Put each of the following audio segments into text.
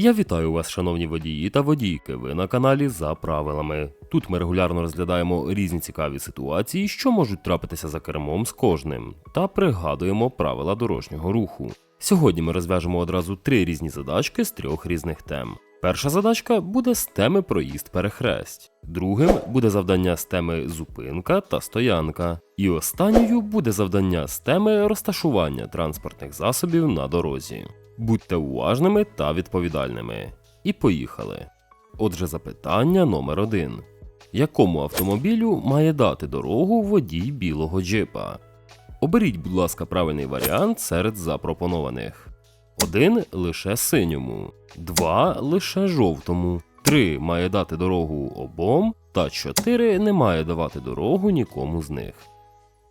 Я вітаю вас, шановні водії та водійки. Ви на каналі за правилами. Тут ми регулярно розглядаємо різні цікаві ситуації, що можуть трапитися за кермом з кожним, та пригадуємо правила дорожнього руху. Сьогодні ми розв'яжемо одразу три різні задачки з трьох різних тем. Перша задачка буде з теми проїзд перехресть, другим буде завдання з теми зупинка та стоянка, і останньою буде завдання з теми розташування транспортних засобів на дорозі. Будьте уважними та відповідальними. І поїхали. Отже, запитання номер один: Якому автомобілю має дати дорогу водій білого джипа? Оберіть, будь ласка, правильний варіант серед запропонованих. 1 лише синьому, 2 лише жовтому, 3 має дати дорогу обом, та 4 не має давати дорогу нікому з них.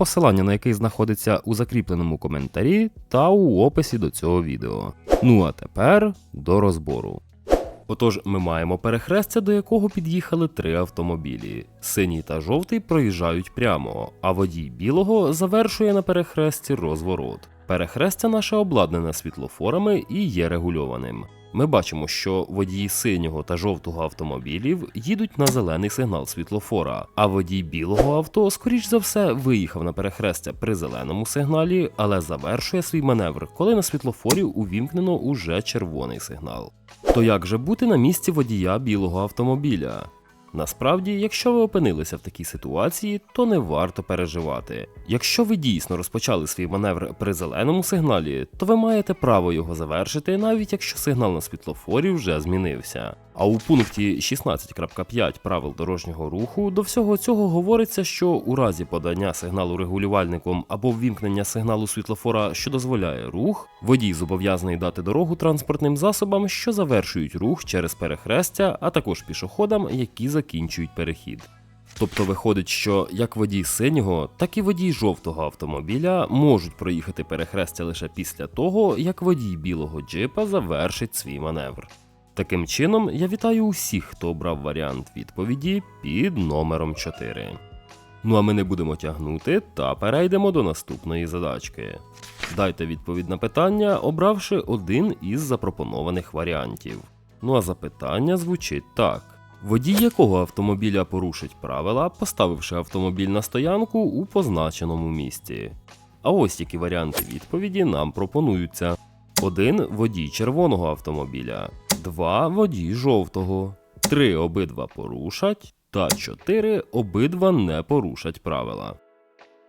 посилання на який знаходиться у закріпленому коментарі та у описі до цього відео. Ну а тепер до розбору. Отож, ми маємо перехрестя, до якого під'їхали три автомобілі. Синій та жовтий проїжджають прямо, а водій білого завершує на перехресті розворот. Перехрестя наше обладнане світлофорами і є регульованим. Ми бачимо, що водії синього та жовтого автомобілів їдуть на зелений сигнал світлофора, а водій білого авто, скоріш за все, виїхав на перехрестя при зеленому сигналі, але завершує свій маневр, коли на світлофорі увімкнено уже червоний сигнал. То як же бути на місці водія білого автомобіля? Насправді, якщо ви опинилися в такій ситуації, то не варто переживати. Якщо ви дійсно розпочали свій маневр при зеленому сигналі, то ви маєте право його завершити, навіть якщо сигнал на світлофорі вже змінився. А у пункті 16.5 правил дорожнього руху до всього цього говориться, що у разі подання сигналу регулювальником або ввімкнення сигналу світлофора, що дозволяє рух, водій зобов'язаний дати дорогу транспортним засобам, що завершують рух через перехрестя, а також пішоходам, які закінчують перехід. Тобто виходить, що як водій синього, так і водій жовтого автомобіля можуть проїхати перехрестя лише після того, як водій білого джипа завершить свій маневр. Таким чином, я вітаю усіх, хто обрав варіант відповіді під номером 4. Ну а ми не будемо тягнути та перейдемо до наступної задачки. Дайте відповідь на питання, обравши один із запропонованих варіантів. Ну а запитання звучить так. Водій якого автомобіля порушить правила, поставивши автомобіль на стоянку у позначеному місці. А ось які варіанти відповіді нам пропонуються: 1 водій червоного автомобіля, 2 водій жовтого, 3 обидва порушать, та 4 обидва не порушать правила.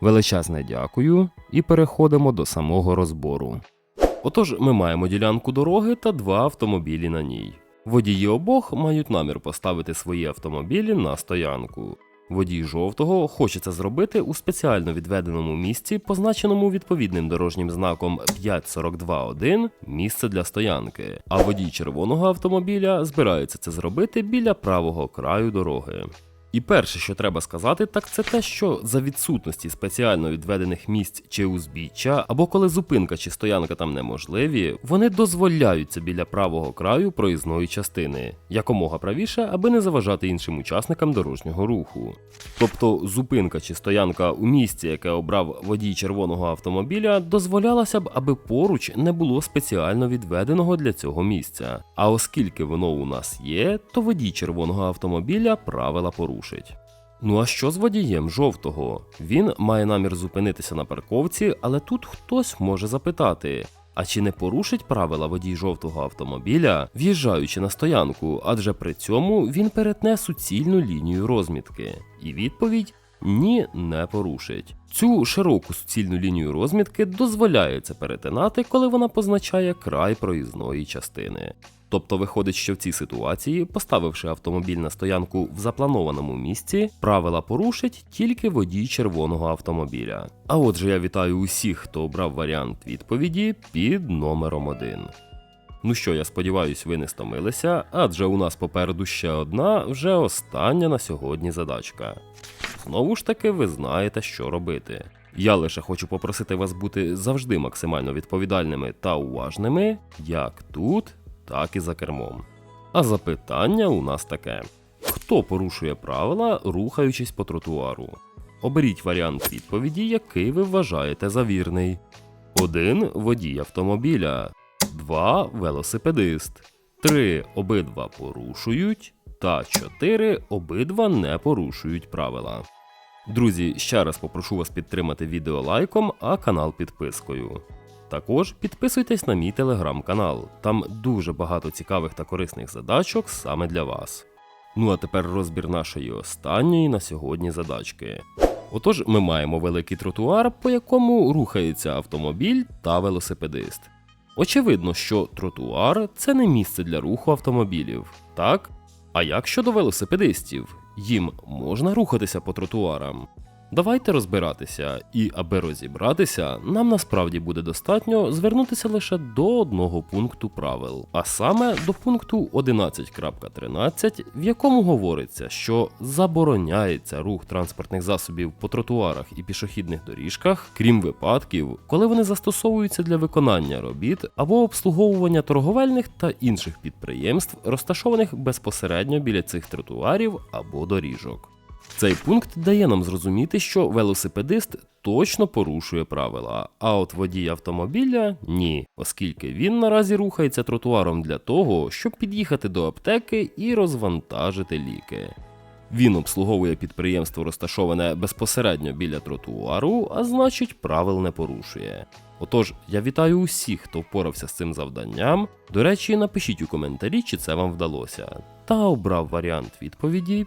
Величезне дякую і переходимо до самого розбору. Отож, ми маємо ділянку дороги та два автомобілі на ній. Водії обох мають намір поставити свої автомобілі на стоянку. Водій жовтого хоче це зробити у спеціально відведеному місці, позначеному відповідним дорожнім знаком 542.1 місце для стоянки. А водій червоного автомобіля збирається це зробити біля правого краю дороги. І перше, що треба сказати, так це те, що за відсутності спеціально відведених місць чи узбіччя, або коли зупинка чи стоянка там неможливі, вони дозволяються біля правого краю проїзної частини, якомога правіше, аби не заважати іншим учасникам дорожнього руху. Тобто зупинка чи стоянка у місці, яке обрав водій червоного автомобіля, дозволялася б, аби поруч не було спеціально відведеного для цього місця. А оскільки воно у нас є, то водій червоного автомобіля правила порушує порушить. Ну а що з водієм жовтого? Він має намір зупинитися на парковці, але тут хтось може запитати: а чи не порушить правила водій жовтого автомобіля, в'їжджаючи на стоянку, адже при цьому він перетне суцільну лінію розмітки? І відповідь ні, не порушить. Цю широку суцільну лінію розмітки дозволяється перетинати, коли вона позначає край проїзної частини. Тобто виходить, що в цій ситуації, поставивши автомобіль на стоянку в запланованому місці, правила порушить тільки водій червоного автомобіля. А отже, я вітаю усіх, хто обрав варіант відповіді під номером 1. Ну що, я сподіваюсь, ви не стомилися, адже у нас попереду ще одна, вже остання на сьогодні задачка. Знову ж таки, ви знаєте, що робити. Я лише хочу попросити вас бути завжди максимально відповідальними та уважними, як тут, так і за кермом. А запитання у нас таке: хто порушує правила, рухаючись по тротуару? Оберіть варіант відповіді, який ви вважаєте за вірний. 1. Водій автомобіля. 2. Велосипедист. 3. Обидва порушують. Та 4. Обидва не порушують правила. Друзі, ще раз попрошу вас підтримати відео лайком, а канал підпискою. Також підписуйтесь на мій телеграм-канал, там дуже багато цікавих та корисних задачок саме для вас. Ну а тепер розбір нашої останньої на сьогодні задачки. Отож, ми маємо великий тротуар, по якому рухається автомобіль та велосипедист. Очевидно, що тротуар це не місце для руху автомобілів, так? А як щодо велосипедистів? Їм можна рухатися по тротуарам? Давайте розбиратися, і аби розібратися, нам насправді буде достатньо звернутися лише до одного пункту правил, а саме до пункту 11.13, в якому говориться, що забороняється рух транспортних засобів по тротуарах і пішохідних доріжках, крім випадків, коли вони застосовуються для виконання робіт або обслуговування торговельних та інших підприємств, розташованих безпосередньо біля цих тротуарів або доріжок. Цей пункт дає нам зрозуміти, що велосипедист точно порушує правила, а от водій автомобіля ні, оскільки він наразі рухається тротуаром для того, щоб під'їхати до аптеки і розвантажити ліки. Він обслуговує підприємство, розташоване безпосередньо біля тротуару, а значить правил не порушує. Отож, я вітаю усіх, хто впорався з цим завданням. До речі, напишіть у коментарі, чи це вам вдалося, та обрав варіант відповіді